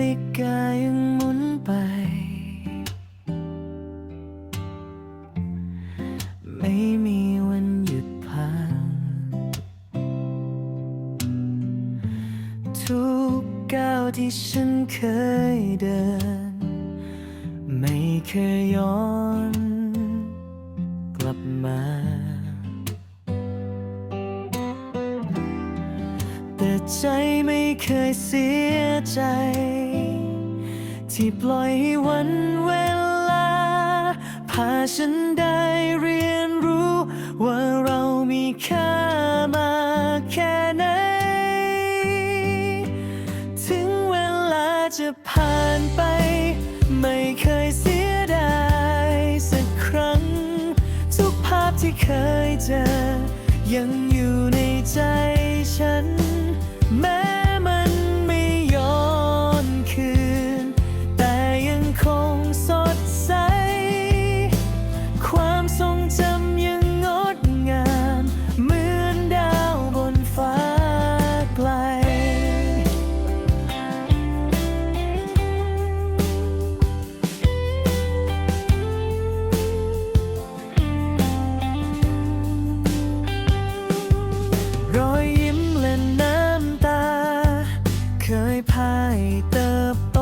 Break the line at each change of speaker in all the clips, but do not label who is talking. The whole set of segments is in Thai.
ฬิกายังหมุนไป ไม่มีวันหยุดพักทุกก้าวที่ฉันเคยเดิน ไม่เคยย้อน กลับมา ใจไม่เคยเสียใจ ที่ปล่อยให้วันเวลา พาฉันได้เรียนรู้ ว่าเรามีค่ามาแค่ไหน ถึงเวลาจะผ่านไป ไม่เคยเสียดายสักครั้ง ทุกภาพที่เคยเจอยัง ยพาให้เติบโต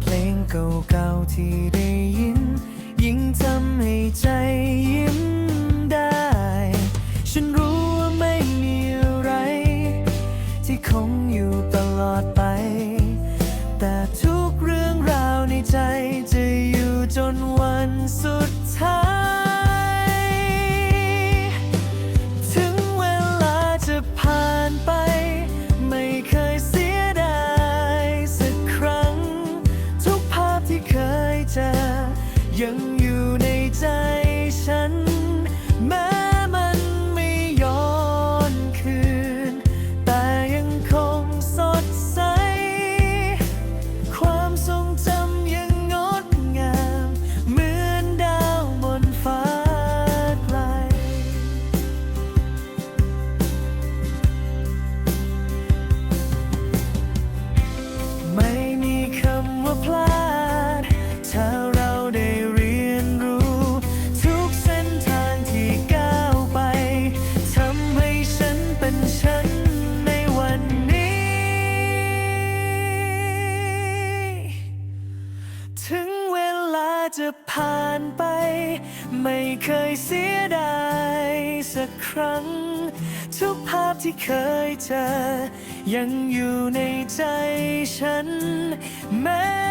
เพลงเก่าๆที่ได้ยิน ยิ่งทำให้ใจยิ้มได้ ฉันรู้ว่าไม่มีอะไร ที่คงอยู่ตลอดไป แต่ทุกเรื่องราวในใจจะอยู่จนวันสุดท้าย ยัง จะผ่านไป ไม่เคยเสียดายสักครั้ง ทุกภาพที่เคยเจอ ยังอยู่ในใจฉันแม้